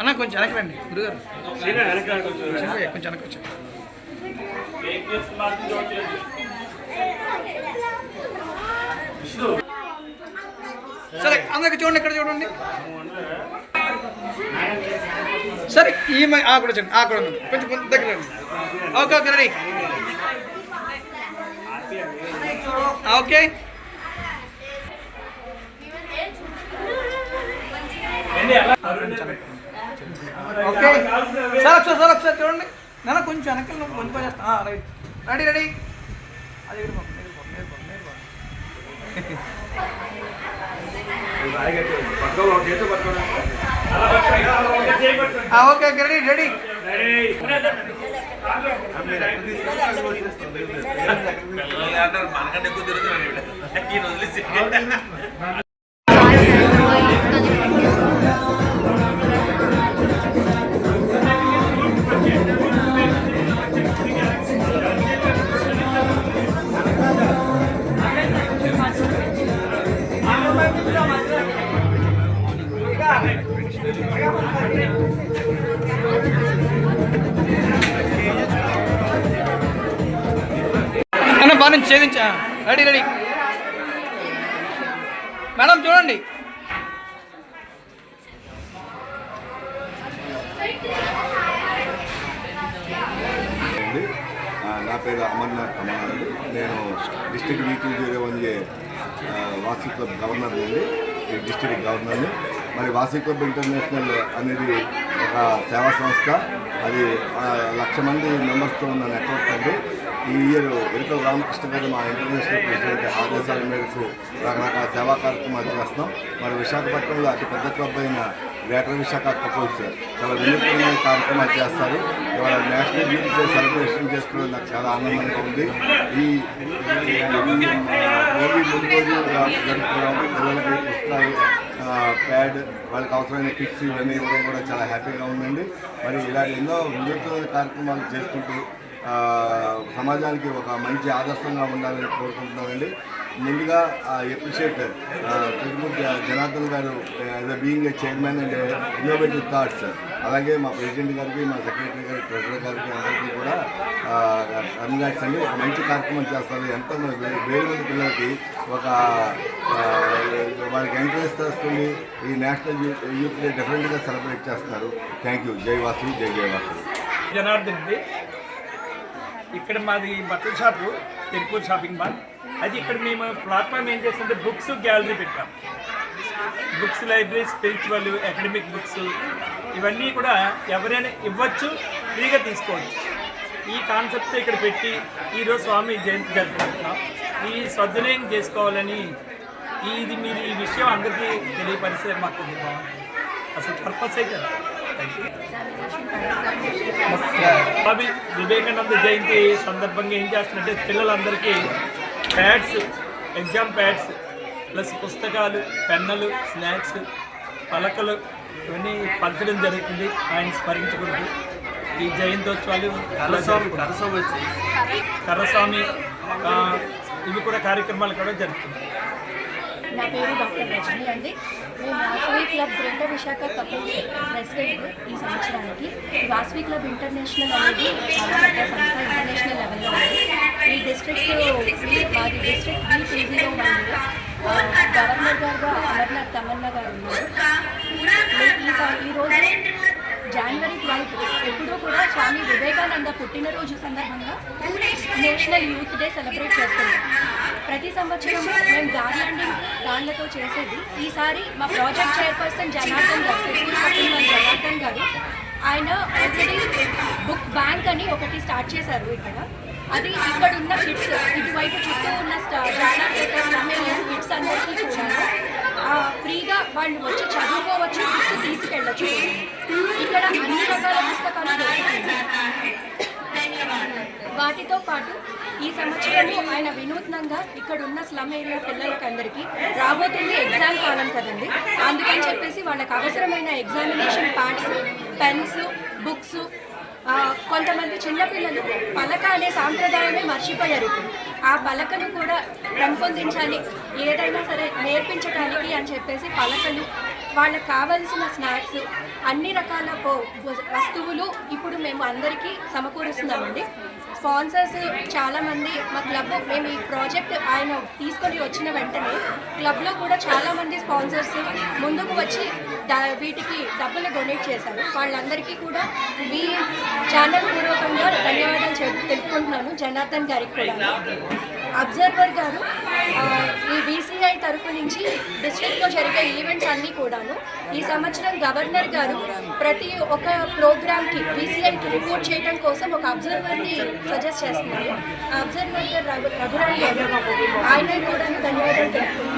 అన్న కొంచెం వెనక్కి రండి. గురుగారు. కొంచెం. వచ్చి సరే అందరికి చూడండి ఇక్కడ చూడండి. సరే ఈ ఆ కూడా చూడండి ఆ కూడా కొంచెం దగ్గర రండి. Okay okay ready. Okay. Okay. Sir ఒకసారి సార్ ఒకసారి చూడండి. నాన్న కొంచెం వెనకాల నువ్వు కొంచెం చేస్తా రైట్. Ready ready. అది ఓకే ఓకే రెడీ రెడీ. మనకంటే ఎక్కువ తిరుగుతున్నాను అన్న బాగా నుంచి ఛేదించా. Ready ready. మేడం చూడండి. ఆ, నా పేరు అమర్నాథ్ అమర్నాథ్. నేను district V T zero one వాసీ club governor అండి ఈ డిస్ట్రిక్ట్ గవర్నర్ని మరి వాసీ క్లబ్ ఇంటర్నేషనల్ అనేది ఒక సేవా సంస్థ. అది లక్ష మంది మెంబర్స్తో ఉన్న నెట్వర్క్ అండి. ఈ ఇయర్ ఎరుకల రామకృష్ణ గారు మా ఇంటర్నేషనల్ ప్రెసిడెంట్ ఆదేశాల మేరకు రకరకాల సేవా కార్యక్రమాలు చేస్తున్నాం. మరి విశాఖపట్నంలో అతి పెద్ద క్లబ్ అయిన గ్రేటర్ విశాఖ కపుల్స్ చాలా వినూత్నమైన కార్యక్రమాలు చేస్తారు. ఇవాళ నేషనల్ యూత్ డే సెలబ్రేషన్ చేసుకోవడం నాకు చాలా ఆనందంగా ఉంది. ఈ ముందు జరుపుకోవడం పిల్లలకి పుస్తకాలు ప్యాడ్ వాళ్ళకి అవసరమైన కిట్స్ ఇవన్నీ ఇవ్వడం కూడా చాలా హ్యాపీగా ఉందండి మరి ఇలా ఎన్నో వినూత్న కార్యక్రమాలు చేసుకుంటూ సమాజానికి ఒక మంచి ఆదర్శంగా ఉండాలని కోరుకుంటున్నామండి ముందుగా ఎప్రిషియేట్ తిరుమూర్తి జనార్దన్ గారు అ being a chairman and innovative thoughts అలాగే మా ప్రెసిడెంట్ గారికి మా సెక్రటరీ గారి ట్రెజరర్ గారికి అందరికీ కూడా కంగ్రాట్స్ అండి. ఒక మంచి కార్యక్రమం చేస్తారు. ఎంతో మంది వేల మంది పిల్లలకి ఒక వారికి వాళ్ళకి ఎంకరేజ్ చేస్తుంది. ఈ నేషనల్ యూత్ యూత్ డే డెఫినెట్గా సెలబ్రేట్ చేస్తున్నారు. Thank you. జై వాసు జై జై వాసు జనార్దన్ అండి. ఇక్కడ మాది బట్టల షాపు తిరుపూర్ షాపింగ్ మాల్. అది ఇక్కడ మేము ప్లాట్ఫామ్ ఏం చేస్తుంటే బుక్స్ గ్యాలరీ పెట్టాం. Books library spiritual academic books ఇవన్నీ కూడా ఎవరైనా ఇవ్వచ్చు ఫ్రీగా తీసుకోవచ్చు. ఈ కాన్సెప్ట్ ఇక్కడ పెట్టి ఈరోజు స్వామి జయంతి జరుపుకుంటున్నాం. ఈ సద్వినియోగం చేసుకోవాలని ఇది మీరు ఈ విషయం అందరికీ తెలియపరిస్తే మాకు అసలు పర్పస్ అయితే స్వామి వివేకానంద జయంతి సందర్భంగా ఏం చేస్తున్నట్టే పిల్లలందరికీ ప్యాడ్స్ ఎగ్జామ్ ప్యాడ్స్ ప్లస్ పుస్తకాలు పెన్నులు స్నాక్స్ పలకలు ఇవన్నీ పంచడం జరుగుతుంది. ఆయన స్మరించుకుంటూ ఈ జయంతోత్సవాలు కరస్వామి కరస్వామి వచ్చి. కర్రస్వామి ఇవి కూడా కార్యక్రమాలు కూడా జరుగుతున్నాయి. నా పేరు డాక్టర్ రజనీ అండి. మేము Vasavi club greater Visakha couples president ఈ సంవత్సరానికి. వాసవి క్లబ్ ఇంటర్నేషనల్ అనేది చాలా పెద్ద సంస్థ ఇంటర్నేషనల్ లెవెల్లో ఉంది. ఈ డిస్ట్రిక్ట్ మాది district B two zero governor గారుగా Amarnath Tamanna గారు ఉన్నారు. సార్ ఈరోజు జనవరి ట్వెల్త్ ఎప్పుడూ కూడా స్వామి వివేకానంద పుట్టినరోజు సందర్భంగా నేషనల్ యూత్ డే సెలబ్రేట్ చేస్తున్నాం. ప్రతి సంవత్సరం మేము గార్లాండింగ్ దానిలతో చేసేది. ఈసారి మా ప్రాజెక్ట్ చైర్పర్సన్ జనార్దన్ గారు జనార్దన్ గారు ఆయన ఆల్రెడీ బుక్ బ్యాంక్ అని ఒకటి స్టార్ట్ చేశారు ఇక్కడ. అది ఇక్కడ ఉన్న కిడ్స్ ఇటువైపు చుట్టూ ఉన్న జానా పేపర్స్ స్లమ్ కిడ్స్ అందరికీ కూడా ఆ, ఫ్రీగా వాళ్ళు వచ్చి చదువుకోవచ్చు బుక్స్ తీసుకెళ్ళచ్చు. ఇక్కడ అన్ని రకాల పుస్తకాలు వాటితో పాటు ఈ సంవత్సరంలో ఆయన వినూత్నంగా ఇక్కడ ఉన్న స్లమ్ ఏరియా పిల్లలకందరికీ రాబోతుంది ఎగ్జామ్ కాలం కదండి. అందుకని చెప్పేసి వాళ్ళకి అవసరమైన ఎగ్జామినేషన్ ప్యాడ్స్ పెన్స్ బుక్స్ కొంతమంది చిన్నపిల్లలు పలక అనే సాంప్రదాయమే మర్చిపోయారు ఆ పలకను కూడా పెంపొందించాలి ఏదైనా సరే నేర్పించడానికి అని చెప్పేసి పలకలు వాళ్ళకి కావలసిన స్నాక్స్ అన్ని రకాల వస్తువులు ఇప్పుడు మేము అందరికీ సమకూరుస్తున్నామండి. స్పాన్సర్స్ చాలామంది మా క్లబ్ మేము ఈ ప్రాజెక్ట్ ఆయన తీసుకొని వచ్చిన వెంటనే క్లబ్లో కూడా చాలామంది స్పాన్సర్స్ ముందుకు వచ్చి వీటికి డబ్బులు డొనేట్ చేశారు. వాళ్ళందరికీ కూడా మీ ఛానల్ పూర్వకంగా ధన్యవాదాలు చెప్ తెలుపుకుంటున్నాను జనార్దన్ గారికి కూడా. అబ్జర్వర్ గారు ఈ బీసీఐ తరఫు నుంచి డిస్ట్రిక్ట్లో జరిగే ఈవెంట్స్ అన్నీ కూడాను ఈ సంవత్సరం గవర్నర్ గారు ప్రతి ఒక్క ప్రోగ్రామ్కి బీసీఐకి రిపోర్ట్ చేయడం కోసం ఒక అబ్జర్వర్ని సజెస్ట్ చేస్తున్నారు. ఆ అబ్జర్వర్ రఘురాణి ఆయన కూడా ధన్యవాదాలు తెలుపుకుంటున్నాను